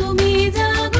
তুমি যাব